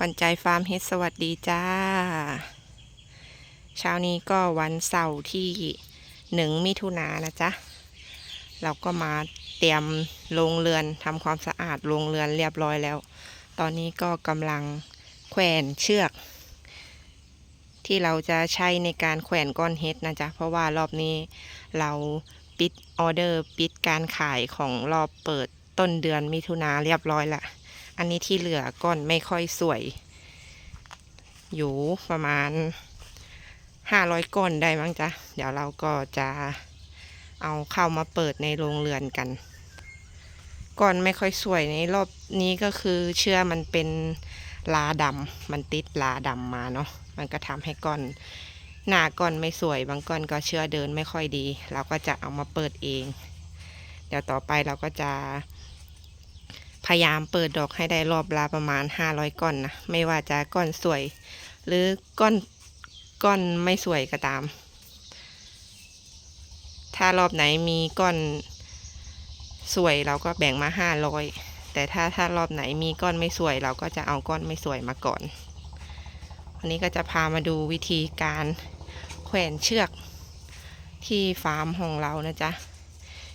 ขวัญใจฟาร์มเฮดสวัสดีจ้า เช้านี้ก็วันเสาร์ที่หนึ่งมิถุนายนนะจ๊ะ เราก็มาเตรียมโรงเรือนทำความสะอาดโรงเรือนเรียบร้อยแล้ว ตอนนี้ก็กำลังแขวนเชือก ที่เราจะใช้ในการแขวนก้อนเฮดนะจ๊ะ เพราะว่ารอบนี้เราปิดออเดอร์ปิดการขายของรอบเปิดต้นเดือนมิถุนาเรียบร้อยละ อันนี้ที่เหลือก้อนไม่ค่อยสวย อยู่ประมาณห้าร้อยก้อนได้มั้งจ๊ะเดี๋ยวเราก็จะเอาเข้ามาเปิดในโรงเรือนกันก้อนไม่ค่อยสวยในรอบนี้ก็คือเชื่อมันเป็นลาดำมันติดลาดำมาเนาะมันก็ทำให้ก้อนหน้าก้อนไม่สวย บางก้อนก็เชื่อเดินไม่ค่อยดี เราก็จะเอามาเปิดเอง เดี๋ยวต่อไปเราก็จะ พยายามเปิดดอกให้ได้รอบละประมาณ 500 ก้อนนะ ไม่ว่าจะก้อนสวย หรือก้อนก้อนไม่สวยก็ตาม ถ้ารอบไหนมีก้อนสวยเราก็แบ่งมา 500 แต่ถ้าถ้ารอบไหนมีก้อนไม่สวย เราก็จะเอาก้อนไม่สวยมาก่อน วันนี้ก็จะพามาดูวิธีการแขวนเชือกที่ฟาร์มของเรานะจ๊ะ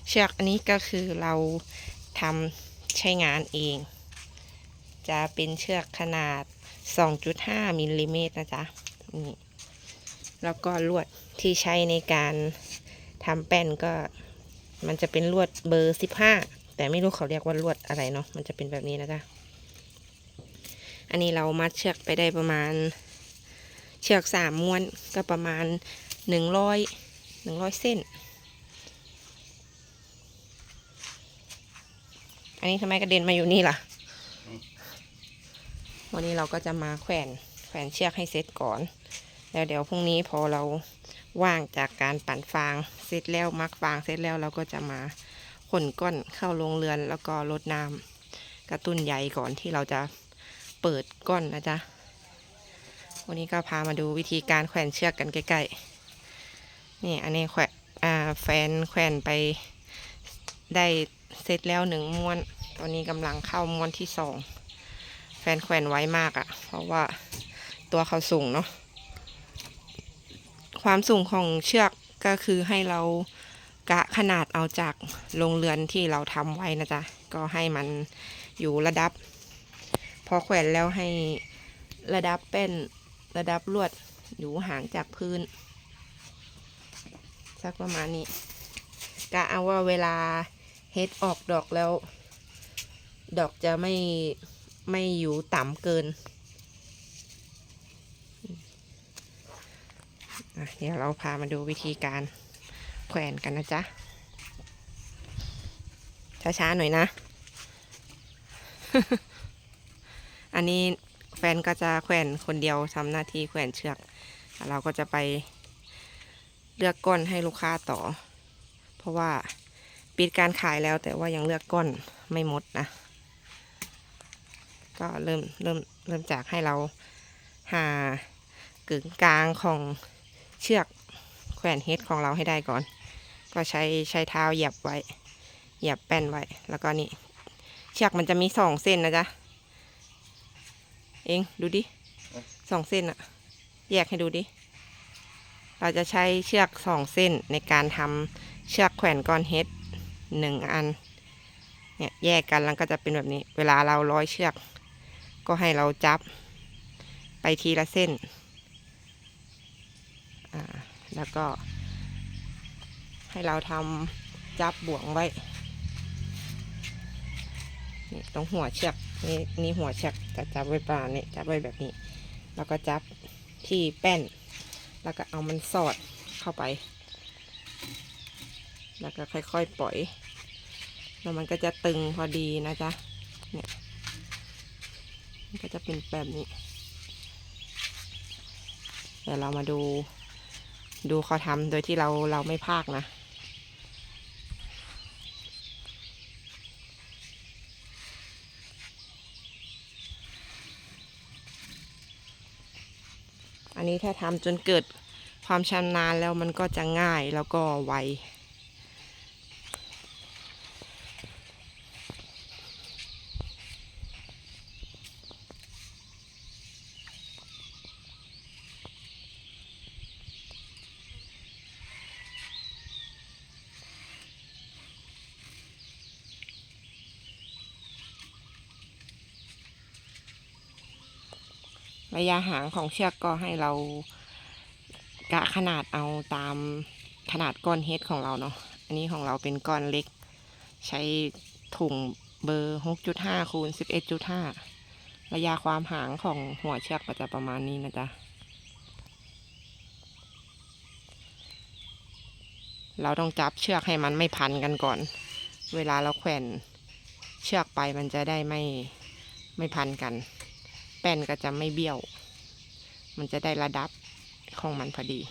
เชือกอันนี้ก็คือเราทำ ใช้งานเอง จะเป็นเชือกขนาด 2.5มิลลิเมตรนะจ๊ะนี่แล้วก็ลวดที่ใช้ในการทำแป้นก็มันจะเป็นลวดเบอร์ 15 แต่ไม่รู้เขาเรียกว่าลวดอะไรเนาะมันจะเป็นแบบนี้นะจ๊ะอันนี้เรามัดเชือกไปได้ประมาณ เชือกสามม้วนก็ประมาณ100 100เส้น อันนี้ทำไมกระเด็นมาอยู่นี่ล่ะ วันนี้เราก็จะมาแขวนแขวนเชือกให้เสร็จก่อน แล้วเดี๋ยวพรุ่งนี้พอเราว่างจากการปั่นฟางเสร็จแล้วมักฟางเสร็จแล้วเราก็จะมาขนก้อนเข้าโรงเรือนแล้วก็รดน้ำกระตุ้นใยก่อนที่เราจะเปิดก้อนนะจ๊ะ วันนี้ก็พามาดูวิธีการแขวนเชือกกันใกล้ๆนี่อันนี้แขวนแฟนแขวนไปได้ เสร็จแล้วหนึ่งม้วน ตอนนี้กำลังเข้าม้วนที่สอง แฟนแขวนไว้มากอะ่ะ เพราะว่าตัวเขาสูงเนาะ ความสูงของเชือกก็คือให้เรากะขนาดเอาจากโรงเรือนที่เราทำไว้นะจ๊ะ ก็ให้มันอยู่ระดับ พอแขวนแล้วให้ระดับเป็นระดับลวดอยู่ห่างจากพื้น สักประมาณนี้กะเอาว่าเวลา เฮ็ดออกดอกแล้ว ดอกจะไม่ไม่อยู่ต่ำเกิน เดี๋ยวเราพามาดูวิธีการแขวนกันนะจ๊ะ ช้าๆหน่อยนะ อันนี้แฟนก็จะแขวนคนเดียวทำหน้าที่แขวนเชือก เราก็จะไปเลือกก้นให้ลูกค้าต่อ เพราะว่า ปิดการขายแล้วแต่ว่ายังเลือกก้อนไม่หมดนะ ก็เริ่มเริ่มเริ่มจากให้เราหากึ่งกลางของเชือกแขวนเฮดของเราให้ได้ก่อน ก็ใช้ใช้เท้าเหยียบไว้ เหยียบแป้นไว้ แล้วก็นี่ เชือกมันจะมีสองเส้นนะจ๊ะ เองดูดิสองเส้นอะแยกให้ดูดิ เราจะใช้เชือกสองเส้นในการทำเชือกแขวนก้อนเฮด หนึ่งอัน เนี่ยแยกกันแล้วก็จะเป็นแบบนี้ เวลาเราร้อยเชือก ก็ให้เราจับ ไปทีละเส้น อ่า แล้วก็ ให้เราทำจับบ่วงไว้นี่ตรงหัวเชือกนี่นี่หัวเชือกจะจับไว้ประมาณนี้จับไว้แบบนี้ แล้วก็จับที่แป้น แล้วก็เอามันสอดเข้าไป แล้วก็ค่อยๆปล่อย แล้วมันก็จะตึงพอดีนะจ๊ะ เนี่ย มันก็จะเป็นแบบนี้ เดี๋ยวเรามาดู ดูเขาทำโดยที่เราเราไม่พากนะอันนี้ถ้าทำจนเกิดความชำนาญแล้วมันก็จะง่ายแล้วก็ไว ระยะห่างของเชือกก็ให้เรากะขนาดเอาตามขนาดก้อนเฮดของเราเนาะ อันนี้ของเราเป็นก้อนเล็ก ใช้ถุงเบอร์ 6.5คูณ11.5 ระยะความห่างของหัวเชือกก็จะประมาณนี้นะจ๊ะ เราต้องจับเชือกให้มันไม่พันกันก่อน เวลาเราแขวนเชือกไปมันจะได้ไม่ไม่พันกัน แป้นก็จะไม่เบี้ยว มันจะได้ระดับของมันพอดี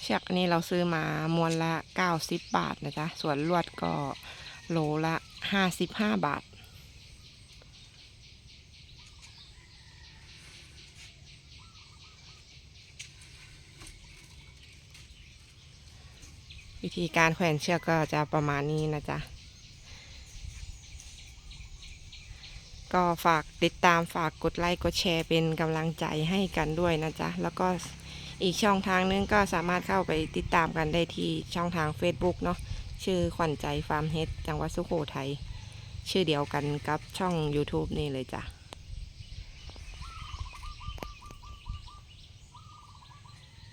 เชือกอันนี้เราซื้อมามวนละ 90 บาทนะจ๊ะ ส่วนลวดก็โลละ 55 บาทวิธีการแขวนเชือกก็จะประมาณนี้นะจ๊ะ ก็ฝากติดตามฝากกดไลค์กดแชร์เป็นกำลังใจให้กันด้วยนะจ๊ะ แล้วก็อีกช่องทางนึงก็สามารถเข้าไปติดตามกันได้ที่ช่องทาง Facebook เนาะชื่อขวัญใจฟาร์มเฮดจังหวัดสุโขทัยชื่อเดียวกันกับช่อง YouTube นี่เลยจ้ะ